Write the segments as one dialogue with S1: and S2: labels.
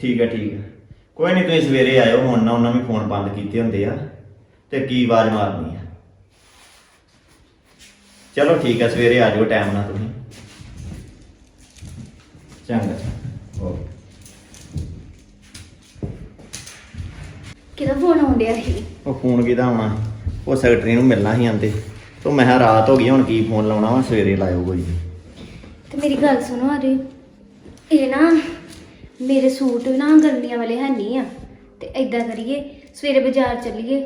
S1: ਠੀਕ ਹੈ ਠੀਕ ਹੈ। ਕੋਈ ਨਹੀਂ ਤੁਸੀਂ ਸਵੇਰੇ ਆਇਓ ਹੁਣ ਨਾ ਉਹਨਾਂ ਵੀ ਫੋਨ ਬੰਦ ਕੀਤੇ ਹੁੰਦੇ ਆ ਤੇ ਕੀ ਆਵਾਜ਼ ਮਾਰਨੀ ਆ। ਚਲੋ ਠੀਕ ਹੈ ਸਵੇਰੇ ਆ ਜਾਓ ਟਾਈਮ ਨਾਲ ਤੁਸੀਂ। ਚੰਗਾ ਓਕੇ।
S2: ਕਿਹਦਾ ਫੋਨ ਆਉਂਦਿਆ ਸੀ?
S1: ਉਹ ਫੋਨ ਕਿਹਦਾ ਆਉਣਾ ਉਹ ਸੈਕਟਰੀ ਨੂੰ ਮਿਲਣਾ ਸੀ ਆਂਦੇ। ਤੋਂ ਮੈਂ ਕਿਹਾ ਰਾਤ ਹੋ ਗਈ ਹੁਣ ਕੀ ਫੋਨ ਲਾਉਣਾ ਵਾ? ਸਵੇਰੇ ਲਾਇਓ ਕੋਈ।
S2: ਤੇ ਮੇਰੀ ਗੱਲ ਸੁਣੋ ਅਰੇ ਇਹ ਨਾ ਮੇਰੇ ਸੂਟ ਨਾ ਗਰਮੀਆਂ ਵਾਲੇ ਹੈ ਨਹੀਂ ਆ। ਤੇ ਐਦਾਂ ਕਰੀਏ ਸਵੇਰੇ ਬਾਜ਼ਾਰ ਚੱਲੀਏ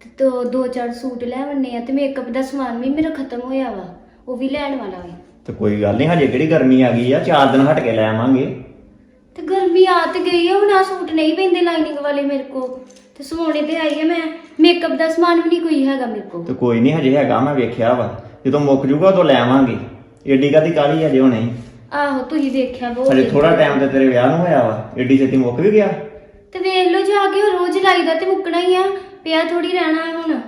S2: ਤੇ ਦੋ ਦੋ ਚਾਰ ਸੂਟ ਲੈ ਆਉਣੇ ਆ ਤੇ ਮੇਕਅਪ ਦਾ ਸਮਾਨ ਵੀ ਮੇਰਾ ਖਤਮ ਹੋਇਆ ਵਾ ਉਹ ਵੀ ਲੈਣ ਵਾਲਾ ਵਾ।
S1: ਤੇ ਕੋਈ ਗੱਲ ਨਹੀਂ ਹਜੇ ਕਿਹੜੀ ਗਰਮੀ ਆ ਗਈ ਆ? ਚਾਰ ਦਿਨ ਹਟ ਕੇ ਲੈ ਆਵਾਂਗੇ।
S2: ਤੇ ਗਰਮੀ ਆ ਤੇ ਗਈ ਆ ਹੁਣ ਆ ਸੂਟ ਨਹੀਂ ਪੈਂਦੇ ਲਾਈਨਿੰਗ ਵਾਲੇ ਮੇਰੇ ਕੋ ਤੇ ਸੋਹਣੇ ਤੇ ਆਈ ਆ ਮੈਂ ਮੇਕਅਪ ਦਾ ਸਮਾਨ ਵੀ ਨਹੀਂ ਕੋਈ ਹੈਗਾ ਮੇਰੇ ਕੋ
S1: ਤੇ ਕੋਈ ਨਹੀਂ ਹਜੇ ਹੈਗਾ ਮੈਂ ਵੇਖਿਆ ਵਾ। ਜਦੋਂ ਮੁੱਕ ਜੂਗਾ ਉਦੋਂ ਲੈ ਆਵਾਂਗੇ। ਏਡੀ ਕਾਦੀ ਕਾਲੀ ਹਜੇ ਹੁਣੇ
S2: ਆਹੋ ਤੁਸੀਂ ਦੇਖਿਆ ਬਹੁਤ
S1: ਹਜੇ ਥੋੜਾ ਟਾਈਮ ਤੇ ਤੇਰੇ ਵਿਆਹ ਨੂੰ ਹੋਇਆ ਵਾ। ਏਡੀ ਛੇਤੀ ਮੁੱਕ ਵੀ ਗਿਆ?
S2: ਤੇ ਵੇਖ ਲਓ ਜਾ ਕੇ ਉਹ ਰੋਜ਼ ਲਾਈਦਾ ਤੇ ਮੁੱਕਣਾ ਹੀ ਆ। ਪਿਆ ਥੋੜੀ ਰਹਿਣਾ ਹੈ ਹੁਣ।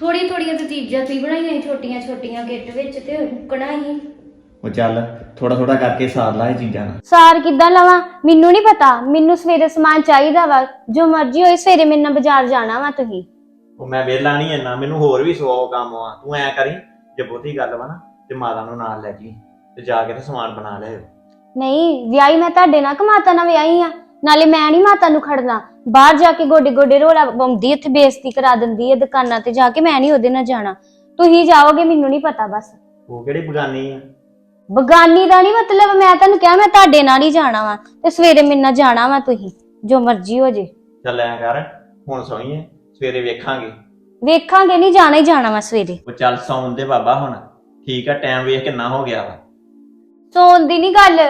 S2: ਥੋੜੀ ਥੋੜੀਆਂ ਤੇ ਚੀਜ਼ਾਂ ਤੁਸੀਂ ਬਣਾਈਆਂ ਛੋਟੀਆਂ ਛੋਟੀਆਂ ਕਿੱਟ ਵਿੱਚ ਤੇ ਮੁੱਕਣਾ ਹੀ।
S1: ਉਹ ਚੱਲ ਥੋੜਾ ਥੋੜਾ ਕਰਕੇ ਸਾਰ ਲਾ ਇਹ ਚੀਜ਼ਾਂ ਨਾਲ।
S2: ਸਾਰ ਕਿੱਦਾਂ ਲਵਾਂ? ਮੈਨੂੰ ਨਹੀਂ ਪਤਾ। ਮੈਨੂੰ ਸਵੇਰੇ ਸਮਾਨ ਚਾਹੀਦਾ ਵਾ। ਜੋ ਮਰਜ਼ੀ ਹੋਏ ਸਵੇਰੇ ਮੇਰੇ ਨਾਲ ਬਾਜ਼ਾਰ ਜਾਣਾ ਵਾ ਤੁਸੀਂ।
S1: ਉਹ ਮੈਂ ਵਿਹਲਾ ਨਹੀਂ ਇੰਨਾ। ਮੈਨੂੰ ਹੋਰ ਵੀ ਸੌ ਕੰਮ ਆ। ਤੂੰ ਐ ਕਰੀ ਜੇ ਬਹੁਤੀ ਗੱਲ ਵਾ ਨਾ ਤੇ ਮਾਤਾ ਨੂੰ ਨਾਲ ਲੈ ਜੀ। ਤੇ ਜਾ ਕੇ ਤੇ ਸਮਾਨ ਬਣਾ ਲਿਓ
S2: ਨਹੀਂ ਵਿਆਹੀ ਮੈਂ ਤੁਹਾਡੇ ਨਾਲ ਕਿ ਮਾਤਾ ਨਾਲ ਵਿਆਹੀ ਆ? ਨਾਲੇ ਮੈਂ ਨਹੀਂ ਮਾਤਾ ਨੂੰ ਖੜਨਾ। ਬਾਹਰ ਜਾ ਕੇ ਗੋਡੇ ਗੋਡੇ ਰੋਲਾ ਬੰਦੀ ਉੱਥੇ ਬੇਇੱਜ਼ਤੀ ਕਰਾ ਦਿੰਦੀ ਹੈ ਦੁਕਾਨਾਂ ਤੇ ਜਾ ਕੇ ਮੈਂ ਨਹੀਂ ਉਹਦੇ ਨਾਲ ਜਾਣਾ। ਤੁਸੀਂ ਜਾਓਗੇ ਮੈਨੂੰ ਨਹੀਂ ਪਤਾ ਬਸ।
S1: ਉਹ ਕਿਹੜੀ ਬਗਾਨੀ ਆ?
S2: ਬਗਾਨੀ ਦਾ ਨਹੀਂ ਮਤਲਬ ਮੈਂ ਤੁਹਾਨੂੰ ਕਿਹਾ ਮੈਂ ਤੁਹਾਡੇ ਨਾਲ ਹੀ ਜਾਣਾ ਵਾ ਤੇ ਸਵੇਰੇ ਮੇਰੇ ਨਾਲ ਜਾਣਾ ਵਾ ਤੁਸੀਂ ਜੋ ਮਰਜ਼ੀ ਹੋ ਜੇ।
S1: ਚੱਲ ਐ ਕਰ ਹੁਣ ਸੋਈਏ ਸਵੇਰੇ ਵੇਖਾਂਗੇ।
S2: ਵੇਖਾਂਗੇ ਨਹੀਂ ਜਾਣਾ ਹੀ ਜਾਣਾ ਵਾ ਸਵੇਰੇ।
S1: ਉਹ ਚੱਲ ਸੌਣ ਦੇ ਬਾਬਾ ਹੁਣ ਠੀਕ ਆ ਟਾਈਮ ਵੇਖ ਕਿੰਨਾ ਹੋ ਗਿਆ ਵਾ।
S2: ਸੌਣ ਦੀ ਨਹੀਂ ਗੱਲ।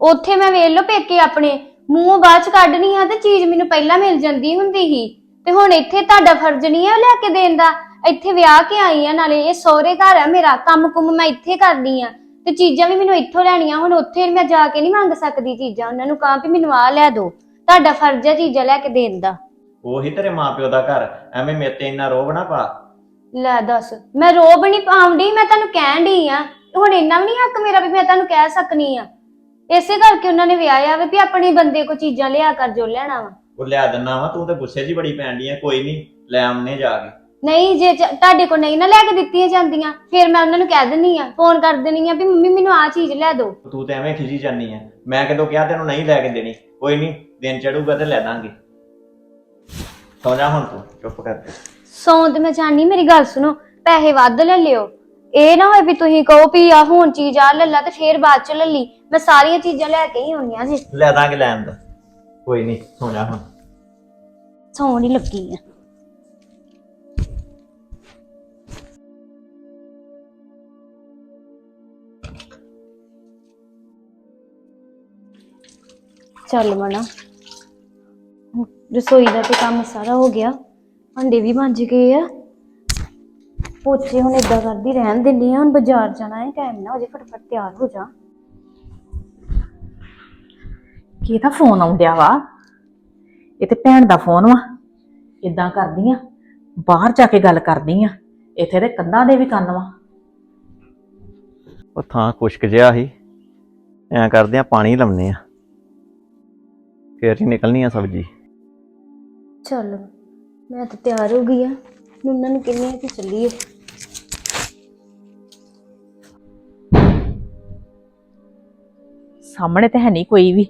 S2: ਉੱਥੇ ਮੈਂ ਵੇਖ ਲਓ ਪੇਕੇ ਆਪਣੇ। ਮੂੰਹੋਂ ਬਾਅਦ ਚ ਕੱਢਣੀ ਆ ਤੇ ਚੀਜ਼ ਮੈਨੂੰ ਪਹਿਲਾਂ ਮਿਲ ਜਾਂਦੀ ਹੁੰਦੀ ਸੀ। ਤੇ ਹੁਣ ਇੱਥੇ ਤੁਹਾਡਾ ਫਰਜ਼ ਨਹੀਂ ਹੈ ਲੈ ਕੇ ਦੇਣ ਦਾ। ਇੱਥੇ ਵਿਆਹ ਕੇ ਆਈ ਆ ਨਾਲੇ ਇਹ ਸਹੁਰੇ ਘਰ ਆ ਮੇਰਾ ਕੰਮ ਕੁਮ ਮੈਂ ਇੱਥੇ ਕਰਦੀ ਆ। ਤੇ ਚੀਜ਼ਾਂ ਵੀ ਮੈਨੂੰ ਇੱਥੋਂ ਲੈਣੀਆਂ ਹੁਣ ਉੱਥੇ ਮੈਂ ਜਾ ਕੇ ਨਹੀਂ ਮੰਗ ਸਕਦੀ ਚੀਜ਼ਾਂ। ਉਹਨਾਂ ਨੂੰ ਕਹਾਂ ਵੀ ਮੈਨੂੰ ਆਹ ਲੈ ਦਿਓ ਤੁਹਾਡਾ ਫਰਜ਼ ਹੈ ਚੀਜ਼ਾਂ ਲੈ ਕੇ ਦੇਣ ਦਾ।
S1: ਉਹੀ ਤੇਰੇ ਮਾਪਿਓ ਦਾ ਘਰ। ਐਵੇਂ ਮੇਰੇ ਤੇ ਇੰਨਾ ਰੋਬ ਨਾ ਪਾ।
S2: ਲੈ ਦੱਸ। ਮੈਂ ਰੋਬ ਨਹੀਂ ਪਾਉਂਦੀ ਮੈਂ ਤੁਹਾਨੂੰ ਕਹਿਣ ਡਈ ਆ। ਹੁਣ ਇੰਨਾ ਵੀ ਨਹੀਂ ਹੱਕ ਮੇਰਾ ਵੀ ਮੈਂ ਤੁਹਾਨੂੰ ਕਹਿ ਸਕਨੀ ਆ। ਇਸੇ ਕਰਕੇ ਉਹਨਾਂ ਨੇ ਵਿਆਹਿਆ ਵੇ ਵੀ ਆਪਣੇ ਬੰਦੇ ਕੋ ਚੀਜ਼ਾਂ ਲਿਆ ਕਰ ਜੋ ਲੈਣਾ ਵਾ।
S1: ਉਹ ਲਿਆ ਦਿੰਨਾ ਵਾ ਤੂੰ ਤੇ ਗੁੱਸੇ 'ਚ ਹੀ ਬੜੀ ਪੈਣ ਡਈ ਆ ਕੋਈ ਨਹੀਂ ਲੈ ਆਉਣੇ ਜਾ ਕੇ।
S2: ਨਹੀਂ ਜੇ ਚ- ਤੁਹਾਡੇ ਕੋ ਨਹੀਂ ਨਾ ਲੈ ਕੇ ਦਿੱਤੀਆਂ ਜਾਂਦੀਆਂ ਫਿਰ ਮੈਂ ਉਹਨਾਂ ਨੂੰ ਕਹਿ ਦਿੰਨੀ ਆ ਫੋਨ ਕਰ ਦਿੰਨੀ ਆ ਵੀ ਮੰਮੀ ਮੈਨੂੰ ਆਹ ਚੀਜ਼ ਲੈ ਦਿਓ।
S1: ਤੂੰ ਤੇ ਐਵੇਂ ਖਿਜੀ ਜਾਨੀ ਆ। ਮੈਂ ਕਦੋਂ ਕਿਹਾ ਤੈਨੂੰ ਨਹੀਂ ਲੈ ਕੇ ਦੇਣੀ ਕੋਈ ਨਹੀਂ ਦਿਨ ਚੜੂਗਾ ਤੇ ਲੈ ਦਾਂਗੇ। ਸੌ ਜਾ ਹੁਣ ਤੂੰ ਚੁੱਪ ਕਰ
S2: ਸੌਂ ਤੇ ਮੈਂ ਚਾਹਨੀ ਮੇਰੀ ਗੱਲ ਸੁਣੋ ਪੈਸੇ ਵੱਧ ਲੈ ਲਿਓ। ਇਹ ਨਾ ਹੋਏ ਵੀ ਤੁਸੀਂ ਕਹੋ ਵੀ ਆ ਹੁਣ ਚੀਜ਼ ਆ ਲੈ ਲਾ ਤੇ ਫਿਰ ਬਾਅਦ ਚ ਲੈ ਲਈ। ਮੈਂ ਸਾਰੀਆਂ ਚੀਜ਼ਾਂ ਲੈ ਕੇ ਹੀ ਆਉਣੀਆਂ ਜੀ
S1: ਲੈ ਦਾਂਗੇ ਲੈਣ ਦਾ। ਕੋਈ ਨਹੀਂ ਸੌ ਜਾ ਹੁਣ।
S2: ਸੌਣ ਹੀ ਲੱਗੀ ਆ। ਚੱਲ ਮਣਾ ਰਸੋਈ ਦਾ ਤੇ ਕੰਮ ਸਾਰਾ ਹੋ ਗਿਆ। ਭਾਂਡੇ ਵੀ ਮਾਂਜ ਗਏ ਆ। ਪੋਚੇ ਹੁਣ ਏਦਾਂ ਕਰਦੀ ਰਹਿਣ ਦਿੰਦੀ ਆ ਹੁਣ ਬਾਜ਼ਾਰ ਜਾਣਾ ਹੈ ਟਾਈਮ ਨਾ ਹੋ ਜੇ ਫਟਾਫਟ ਤਿਆਰ ਹੋ ਜਾ।
S3: ਕਿਹਦਾ ਫੋਨ ਆਉਂਦਿਆ ਵਾ? ਇਹ ਤੇ ਭੈਣ ਦਾ ਫੋਨ ਵਾ। ਇਦਾਂ ਕਰਦੀ ਆ ਬਾਹਰ ਜਾ ਕੇ ਗੱਲ ਕਰਦੀ ਆ ਇੱਥੇ ਤੇ ਕੰਧਾਂ ਦੇ ਵੀ ਕੰਨ ਵਾ।
S1: ਉਹ ਥਾਂ ਖੁਸ਼ਕ ਜਿਹਾ ਸੀ। ਐਂ ਕਰਦੇ ਆ ਪਾਣੀ ਲਾਉਨੇ ਆ। ਫੇਰ ਹੀ ਨਿਕਲਣੀ ਆ ਸਬਜ਼ੀ।
S2: ਚੱਲ ਮੈਂ ਤਾਂ ਤਿਆਰ ਹੋ ਗਈ ਆ। ਉਹਨਾਂ ਨੂੰ ਕਿੰਨੇ ਕਿ ਚੱਲੀਏ।
S3: ਸਾਹਮਣੇ ਤੇ ਹੈ ਨਹੀਂ ਕੋਈ ਵੀ।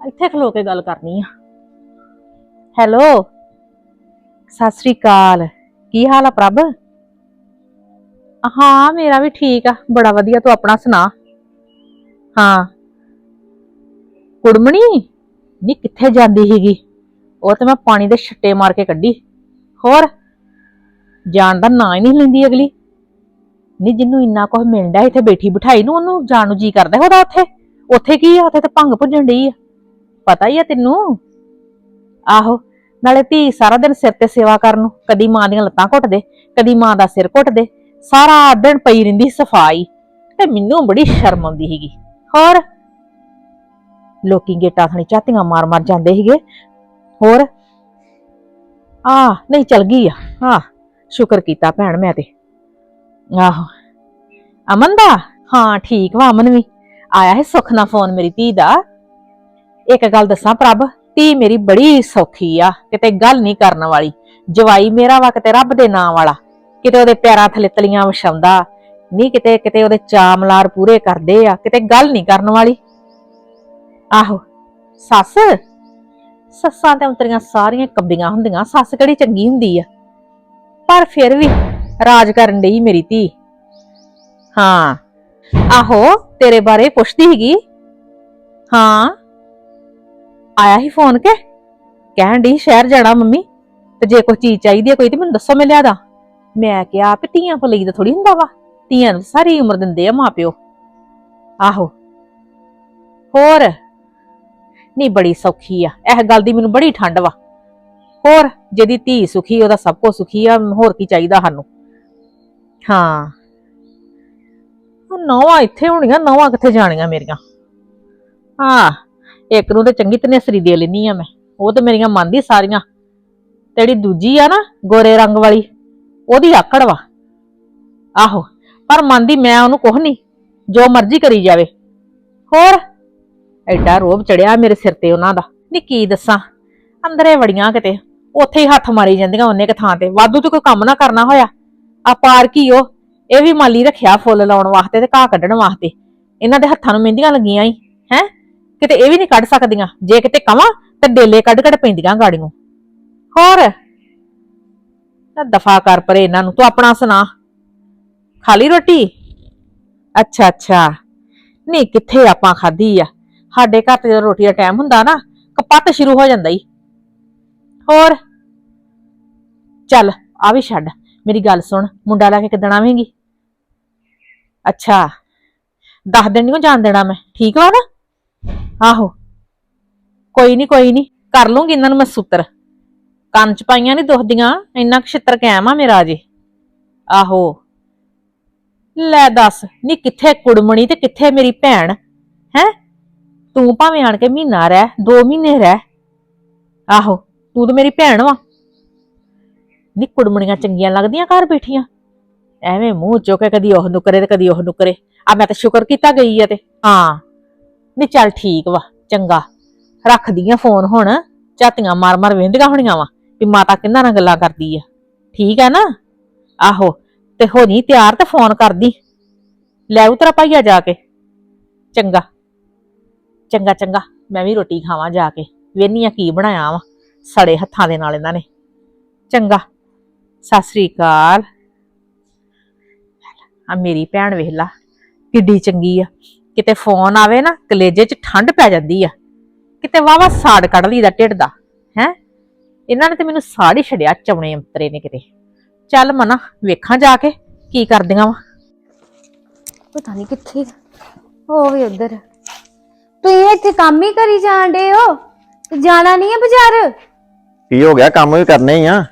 S3: ਇੱਥੇ ਖਲੋ ਕੇ ਗੱਲ ਕਰਨੀ ਆ। ਹੈਲੋ ਸਤਿ ਸ੍ਰੀ ਅਕਾਲ। ਕੀ ਹਾਲ ਆ ਪ੍ਰਭ? ਹਾਂ, ਮੇਰਾ ਵੀ ਠੀਕ ਆ। ਬੜਾ ਵਧੀਆ, ਤੂੰ ਆਪਣਾ ਸੁਣਾ? ਹਾਂ। ਕੁੜਮਣੀ? ਨੀ, ਕਿੱਥੇ ਜਾਂਦੀ ਸੀਗੀ? ਉਹ ਤੇ ਮੈਂ ਪਾਣੀ ਦੇ ਛੱਟੇ ਮਾਰ ਕੇ ਕੱਢੀ। ਹੋਰ? ਜਾਣ ਦਾ ਨਾਂ ਹੀ ਨਹੀਂ ਲੈਂਦੀ ਅਗਲੀ। ਨੀ ਜਿੰਨੂੰ ਇੰਨਾ ਕੁਝ ਮਿਲਦਾ ਇੱਥੇ ਬੈਠੀ ਬਿਠਾਈ ਨੂੰ, ਉਹਨੂੰ ਜਾਣ ਨੂੰ ਜੀ ਕਰਦਾ ਉਹਦਾ ਉੱਥੇ। ਉੱਥੇ ਕੀ ਆ? ਉੱਥੇ ਤੇ ਭੰਗ ਭੁੱਜਣ ਡਈ ਆ। ਪਤਾ ਹੀ ਆ ਤੈਨੂੰ। ਆਹੋ, ਨਾਲੇ ਧੀ ਸਾਰਾ ਦਿਨ ਸਿਰ ਤੇ ਸੇਵਾ ਕਰਨ ਨੂੰ, ਕਦੀ ਮਾਂ ਦੀਆਂ ਲੱਤਾਂ ਘੁੱਟ ਦੇ, ਕਦੀ ਮਾਂ ਦਾ ਸਿਰ ਘੁੱਟ ਦੇ, ਸਾਰਾ ਦਿਨ ਪਈ ਰਹਿੰਦੀ ਸਫ਼ਾਈ। ਤੇ ਮੈਨੂੰ ਬੜੀ ਸ਼ਰਮ ਆਉਂਦੀ ਸੀਗੀ। ਹੋਰ? ਲੋਕੀ ਗੇਟਾਂ ਥਣੀ ਝਾਤੀਆਂ ਮਾਰ ਮਾਰ ਜਾਂਦੇ ਸੀਗੇ। ਹੋਰ? ਆ ਨਹੀਂ, ਚਲ ਗਈ ਆ। ਹਾਂ ਸ਼ੁਕਰ ਕੀਤਾ ਭੈਣ ਮੈਂ ਤੇ। ਆਹੋ। ਅਮਨ ਦਾ? ਹਾਂ, ਠੀਕ ਵਾ, ਅਮਨ ਵੀ। ਆਇਆ ਹੈ ਸੁੱਖ ਨਾਲ ਫੋਨ ਮੇਰੀ ਧੀ ਦਾ। ਇੱਕ ਗੱਲ ਦੱਸਾਂ ਪ੍ਰਭ, ਧੀ ਮੇਰੀ ਬੜੀ ਸੌਖੀ ਆ, ਕਿਤੇ ਗੱਲ ਨਹੀਂ ਕਰਨ ਵਾਲੀ। ਜਵਾਈ ਮੇਰਾ ਵਾ, ਕਿਤੇ ਰੱਬ ਦੇ ਨਾਂ ਵਾਲਾ। ਕਿਤੇ ਉਹਦੇ ਪੈਰਾਂ ਥੱਲੇ ਤਲੀਆਂ ਵਿਛਾਉਂਦਾ, ਨਹੀਂ ਕਿਤੇ ਕਿਤੇ ਉਹਦੇ ਚਾਮਲਾਰ ਪੂਰੇ ਕਰਦੇ ਆ, ਕਿਤੇ ਗੱਲ ਨਹੀਂ ਕਰਨ ਵਾਲੀ। ਆਹੋ, ਸੱਸ? ਸੱਸਾਂ ਤੇ ਉਤਰੀਆਂ ਸਾਰੀਆਂ ਕੱਬੀਆਂ ਹੁੰਦੀਆਂ, ਸੱਸ ਕਿਹੜੀ ਚੰਗੀ ਹੁੰਦੀ ਆ? ਪਰ ਫਿਰ ਵੀ ਰਾਜ ਕਰਨ ਡਈ ਮੇਰੀ ਧੀ। ਹਾਂ ਆਹੋ, ਤੇਰੇ ਬਾਰੇ ਪੁੱਛਦੀ ਸੀਗੀ। ਹਾਂ। ਆਇਆ ਹੀ ਫੋਨ ਕੇ? ਕਹਿਣ ਡਈ ਸ਼ਹਿਰ ਜਾਣਾ ਮੰਮੀ। ਤੇ ਜੇ ਕੋਈ ਚੀਜ਼ ਚਾਹੀਦੀ ਹੈ ਕੋਈ ਤੇ ਮੈਨੂੰ ਦੱਸੋ ਮੈਂ ਲਿਆ ਦਾਂ ਮੈਂ ਕਿਹਾ ਵੀ ਧੀਆਂ ਕੋ ਲਈ ਤਾਂ ਥੋੜੀ ਹੁੰਦਾ ਵਾ। ਧੀਆਂ ਨੂੰ ਸਾਰੀ ਉਮਰ ਦਿੰਦੇ ਆ ਮਾਪਿਓ। ਆਹੋ। ਹੋਰ? ਨਹੀਂ, ਬੜੀ ਸੌਖੀ ਆ। ਇਹ ਗੱਲ ਦੀ ਮੈਨੂੰ ਬੜੀ ਠੰਡ ਵਾ। ਹੋਰ, ਜਿਹਦੀ ਧੀ ਸੁਖੀ, ਉਹਦਾ ਸਭ ਕੁਝ ਸੁਖੀ ਆ, ਹੋਰ ਕੀ ਚਾਹੀਦਾ ਸਾਨੂੰ? ਹਾਂ। ਨੌਵਾਂ ਇੱਥੇ ਹੋਣੀਆਂ, ਨੌਵਾਂ ਕਿੱਥੇ ਜਾਣੀਆਂ ਮੇਰੀਆਂ? ਹਾਂ ਇੱਕ ਨੂੰ ਤੇ ਚੰਗੀ ਤਨੇਸਰੀ ਦੇ ਲੈਣੀ ਆ ਮੈਂ। ਉਹ ਤੇ ਮੇਰੀਆਂ ਮੰਨਦੀ ਸਾਰੀਆਂ। ਤੇ ਦੂਜੀ ਆ ਨਾ, ਗੋਰੇ ਰੰਗ ਵਾਲੀ, ਉਹਦੀ ਆਕੜ ਵਾ। ਆਹੋ, ਪਰ ਮੰਨਦੀ ਮੈਂ ਉਹਨੂੰ ਕੁਛ ਨਹੀਂ, ਜੋ ਮਰਜ਼ੀ ਕਰੀ ਜਾਵੇ। ਹੋਰ? ਐਡਾ ਰੋਬ ਚੜਿਆ ਮੇਰੇ ਸਿਰ ਤੇ ਉਹਨਾਂ ਦਾ। ਨੀ ਕੀ ਦੱਸਾਂ, ਅੰਦਰੇ ਵੜੀਆਂ ਕਿਤੇ। ਉੱਥੇ ਹੀ ਹੱਥ ਮਾਰੀ ਜਾਂਦੀਆਂ ਉਹਨੇ ਕਿ ਥਾਂ ਤੇ। ਵਾਧੂ ਤੇ ਕੋਈ ਕੰਮ ਨਾ ਕਰਨਾ ਹੋਇਆ। ਆ ਪਾਰ ਕੀ ਉਹ ਇਹ ਵੀ ਮਾਲੀ ਰੱਖਿਆ ਫੁੱਲ ਲਾਉਣ ਵਾਸਤੇ ਤੇ ਘਾਹ ਕੱਢਣ ਵਾਸਤੇ। ਇਹਨਾਂ ਦੇ ਹੱਥਾਂ ਨੂੰ ਮਹਿੰਦੀਆਂ ਲੱਗੀਆਂ ਹੀ ਹੈ? ਕਿਤੇ ਇਹ ਵੀ ਨਹੀਂ ਕੱਢ ਸਕਦੀਆਂ। ਜੇ ਕਿਤੇ ਕਵਾਂ, ਤੇ ਡੇਲੇ ਕੱਢ ਕੱਢ ਪੈਂਦੀਆਂ ਗਾੜੀਆਂ। ਹੋਰ? ਨਾ ਦਫਾ ਕਰ ਪਰੇ ਇਹਨਾਂ ਨੂੰ, ਤੂੰ ਆਪਣਾ ਸੁਣਾ। ਖਾਲੀ ਰੋਟੀ? ਅੱਛਾ ਅੱਛਾ। ਨਹੀਂ, ਕਿੱਥੇ ਆਪਾਂ ਖਾਧੀ ਆ? ਸਾਡੇ ਘਰ ਤੇ ਜਦੋਂ ਰੋਟੀ ਦਾ ਟਾਈਮ ਹੁੰਦਾ ਨਾ, ਕਪੱਤ ਸ਼ੁਰੂ ਹੋ ਜਾਂਦਾ ਈ। ਹੋਰ? ਚੱਲ, ਆ ਵੀ ਛੱਡ। ਮੇਰੀ ਗੱਲ ਸੁਣ, ਮੁੰਡਾ ਲੈ ਕੇ ਕਿੱਦਣ ਆਵੇਂਗੀ? ਅੱਛਾ, ਦਸ ਦਿਨ ਨਹੀਂ ਜਾਣ ਦੇਣਾ ਮੈਂ, ਠੀਕ ਵਾ ਨਾ? ਆਹੋ, ਕੋਈ ਨਹੀਂ ਕੋਈ ਨਹੀਂ ਕਰ ਲੂੰਗੀ ਇਹਨਾਂ ਨੂੰ ਮੈਂ ਸੂਤਰ। ਕੰਨ ਚ ਪਾਈਆਂ ਨਹੀਂ ਦੁਖਦੀਆਂ, ਇੰਨਾ ਕੁ ਛਿੱਤਰ ਕਾਇਮ ਆ ਮੇਰਾ ਅਜੇ। ਆਹੋ, ਲੈ ਦੱਸ, ਨੀ ਕਿੱਥੇ ਕੁੜਮਣੀ ਤੇ ਕਿੱਥੇ ਮੇਰੀ ਭੈਣ? ਹੈ? ਤੂੰ ਭਾਵੇਂ ਆਣ ਕੇ ਮਹੀਨਾ ਰਹਿ 2 ਮਹੀਨੇ ਰਹਿ। ਆਹੋ, ਤੂੰ ਤੇ ਮੇਰੀ ਭੈਣ ਵਾ। ਨੀ ਕੁੜਮਣੀਆਂ ਚੰਗੀਆਂ ਲੱਗਦੀਆਂ ਘਰ ਬੈਠੀਆਂ। ਐਵੇਂ ਮੂੰਹ ਚੁੱਕ ਕੇ ਕਦੀ ਉਹ ਨੂੰ ਤੇ ਕਦੀ ਉਹ ਨੂੰ ਕਰੇ। ਆ ਮੈਂ ਤਾਂ ਸ਼ੁਕਰ ਕੀਤਾ ਗਈ ਆ ਤੇ। ਹਾਂ। ਨੀ ਚੱਲ ਠੀਕ ਵਾ, ਚੰਗਾ। ਰੱਖਦੀ ਆ ਫੋਨ ਹੁਣ। ਝਾਤੀਆਂ ਮਾਰ ਮਾਰ ਵੇਂਦੀਆਂ ਹੋਣੀਆਂ ਵਾ ਵੀ ਮਾਤਾ ਕਿੰਨਾ ਨਾਲ ਗੱਲਾਂ ਕਰਦੀ ਆ। ਠੀਕ ਆ ਨਾ? ਆਹੋ। ਤੇ ਹੋ ਨਹੀਂ ਤਿਆਰ ਤੇ ਫੋਨ ਕਰਦੀ। ਲੈ ਉਤਰਾ ਪਾਈਆ ਜਾ ਕੇ। ਚੰਗਾ। ਚੰਗਾ ਚੰਗਾ। ਮੈਂ ਵੀ ਰੋਟੀ ਖਾਵਾਂ ਜਾ ਕੇ। ਵੇਨੀ ਆ ਕੀ ਬਣਾਇਆ ਵਾ? ਸੜੇ ਹੱਥਾਂ ਦੇ ਨਾਲ ਇਹਨਾਂ ਨੇ। ਚੰਗਾ। ਸਤਿ ਸ੍ਰੀ ਅਕਾਲ। ਆ ਮੇਰੀ ਭੈਣ ਵੇਖ ਲਾ ਕਿੱਡੀ ਚੰਗੀ ਆ। ਕਿਤੇ ਫੋਨ ਆਵੇ ਨਾ ਕਲੇਜੇ 'ਚ ਠੰਡ ਪੈ ਜਾਂਦੀ ਆ। ਕਿਤੇ ਵਾਵਾ ਸਾੜ ਕੱਢ ਲਈਦਾ ਢਿੱਡ ਦਾ ਹੈ? ਇਹਨਾਂ ਨੇ ਤੇ ਮੈਨੂੰ ਸਾੜ ਹੀ ਛੜਿਆ ਚਵਣੇ ਅੰਤਰੇ ਨੇ ਕਿਤੇ। ਚੱਲ ਮਨਾ ਵੇਖਾਂ ਜਾ ਕੇ ਕੀ ਕਰਦੀਆਂ ਵਾ।
S2: ਪਤਾ ਨਹੀਂ ਕਿੱਥੇ ਹੋ ਵੀ ਉਧਰ। ਤੁਸੀਂ ਇੱਥੇ ਕੰਮ ਹੀ ਕਰੀ ਜਾਂਦੇ ਹੋ? ਤੇ ਜਾਣਾ ਨਹੀਂ ਹੈ ਬਾਜ਼ਾਰ?
S1: ਕੀ ਹੋ ਗਿਆ ਕੰਮ ਵੀ ਕਰਨੇ ਹੀ ਆ।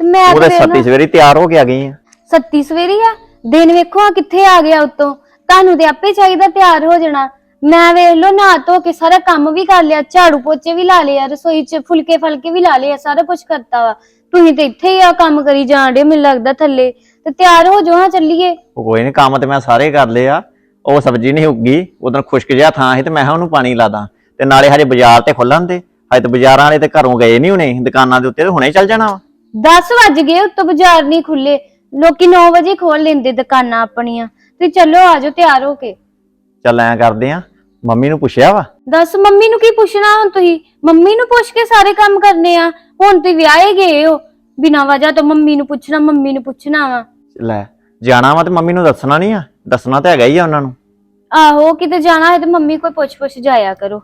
S2: ਤੇ ਮੈਂ
S1: ਉਹਦੇ ਸੱਤੀ ਸਵੇਰੀ ਤਿਆਰ ਹੋ ਕੇ ਆ ਗਈ ਆ।
S2: ਸੱਤੀ ਸਵੇਰੀ ਆ? ਦਿਨ ਵੇਖੋ ਆ ਕਿੱਥੇ ਆ ਗਿਆ ਉਤੋਂ। ਤੁਹਾਨੂੰ ਤੇ ਆਪੇ ਚਾਹੀਦਾ ਤਿਆਰ ਹੋ ਜਾਣਾ। ਮੈਂ ਵੇਖ ਲੋ ਨਹਾ ਧੋ ਕੇ ਸਾਰਾ ਕੰਮ ਵੀ ਕਰ ਲਿਆ ਝਾੜੂ ਪੋਚੇ ਵੀ ਲਾ ਲਿਆ ਰਸੋਈ 'ਚ ਫੁਲਕੇ ਫਲਕੇ ਵੀ ਲਾ ਲਿਆ ਸਾਰਾ ਕੁਝ ਕਰਤਾ ਵਾ। ਤੁਸੀਂ ਤੇ ਇੱਥੇ ਹੀ ਆ ਕੰਮ ਕਰੀ ਜਾਂਦੇ ਮੈਨੂੰ ਲੱਗਦਾ ਥੱਲੇ। ਤੇ ਤਿਆਰ ਹੋ ਜਾਓ ਹਾਂ ਚੱਲੀਏ।
S1: ਉਹ ਕੋਈ ਨਹੀਂ ਕੰਮ ਤੇ ਮੈਂ ਸਾਰੇ ਕਰ ਲਏ ਆ। ਉਹ ਸਬਜ਼ੀ ਨਹੀਂ ਉੱਗੀ ਉਦੋਂ ਖੁਸ਼ਕ ਜਿਹਾ ਥਾਂ ਸੀ ਤੇ ਮੈਂ ਕਿਹਾ ਉਹਨੂੰ ਪਾਣੀ ਲਾ ਦਾਂ। ਤੇ ਨਾਲੇ ਹਜੇ ਬਾਜ਼ਾਰ ਤੇ ਖੁੱਲਣ ਦੇ। ਹਜੇ ਤੇ ਬਾਜ਼ਾਰਾਂ ਵਾਲੇ ਤੇ ਘਰੋਂ ਗਏ ਨਹੀਂ ਹੁਣੇ ਦੁਕਾਨਾਂ ਦੇ ਉੱਤੇ ਤੇ ਹੁਣੇ ਚੱਲ ਜਾਣਾ ਵਾ।
S2: 10 ਵੱਜ ਗਏ ਉੱਤੋਂ ਬਾਜ਼ਾਰ ਨਹੀਂ ਖੁੱਲੇ। ਲੋਕੀ 9 ਵਜੇ ਖੋਲ ਲੈਂਦੇ ਦੁਕਾਨਾਂ ਆਪਣੀਆਂ। ਤੇ ਚਲੋ ਆਜੋ ਤਿਆਰ ਹੋ ਕੇ।
S1: ਚੱਲ ਐਂ ਕਰਦੇ ਆ ਮੰਮੀ ਨੂੰ ਪੁੱਛਿਆ ਵਾ?
S2: ਦੱਸ ਮੰਮੀ ਨੂੰ ਕੀ ਪੁੱਛਣਾ ਹੁਣ ਤੁਸੀਂ? ਮੰਮੀ ਨੂੰ ਪੁੱਛ ਕੇ ਸਾਰੇ ਕੰਮ ਕਰਨੇ ਆ। ਹੁਣ ਤੁਸੀਂ ਵਿਆਹੇ ਗਏ ਹੋ। ਬਿਨਾਂ ਵਜ੍ਹਾ ਤੋਂ ਮੰਮੀ ਨੂੰ ਪੁੱਛਣਾ ਮੰਮੀ ਨੂੰ ਪੁੱਛਣਾ ਵਾ।
S1: ਲੈ ਜਾਣਾ ਵਾ ਤੇ ਮੰਮੀ ਨੂੰ ਦੱਸਣਾ ਨਹੀਂ ਆ? ਦੱਸਣਾ ਤੇ ਹੈਗਾ ਹੀ ਆ ਉਹਨਾਂ ਨੂੰ।
S2: ਆਹੋ ਕਿਤੇ ਜਾਣਾ ਹੈ ਤੇ ਮੰਮੀ ਕੋਈ ਪੁੱਛ ਪੁੱਛ ਜਾਇਆ ਕਰੋ।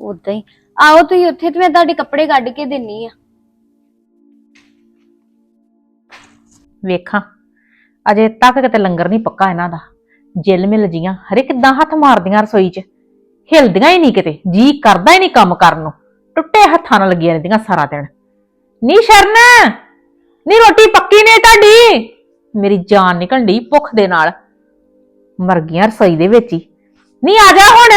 S2: ਉਦਾਂ ਹੀ। ਆਓ ਤੁਸੀਂ ਉੱਥੇ ਤੇ ਮੈਂ ਤੁਹਾਡੇ ਕੱਪੜੇ ਕੱਢ ਕੇ ਦਿੰਨੀ ਆ।
S3: ਵੇਖਾਂ। ਅਜੇ ਤੱਕ ਕਿਤੇ ਲੰਗਰ ਨਹੀਂ ਪੱਕਾ ਇਹਨਾਂ ਦਾ। ਜਿਲ ਮਿਲ ਜੀਆਂ, ਹਰੇ ਕਿਦਾਂ ਹੱਥ ਮਾਰਦੀਆਂ ਰਸੋਈ 'ਚ। ਹਿਲਦੀਆਂ ਹੀ ਨਹੀਂ ਕਿਤੇ, ਜੀ ਕਰਦਾ ਹੀ ਨਹੀਂ ਕੰਮ ਕਰਨ ਨੂੰ। ਟੁੱਟੇ ਹੱਥਾਂ ਨਾਲ ਲੱਗੀਆਂ ਰਹਿੰਦੀਆਂ ਸਾਰਾ ਦਿਨ। ਨੀ ਸ਼ਰਨ! ਨੀ ਰੋਟੀ ਪੱਕੀ ਨੇ ਤੁਹਾਡੀ? ਮੇਰੀ ਜਾਨ ਨਿਕਲਣ ਡਈ ਭੁੱਖ ਦੇ ਨਾਲ। ਮਰ ਗਈਆਂ ਰਸੋਈ ਦੇ ਵਿੱਚ ਹੀ। ਨੀ ਆ ਜਾ ਹੁਣ।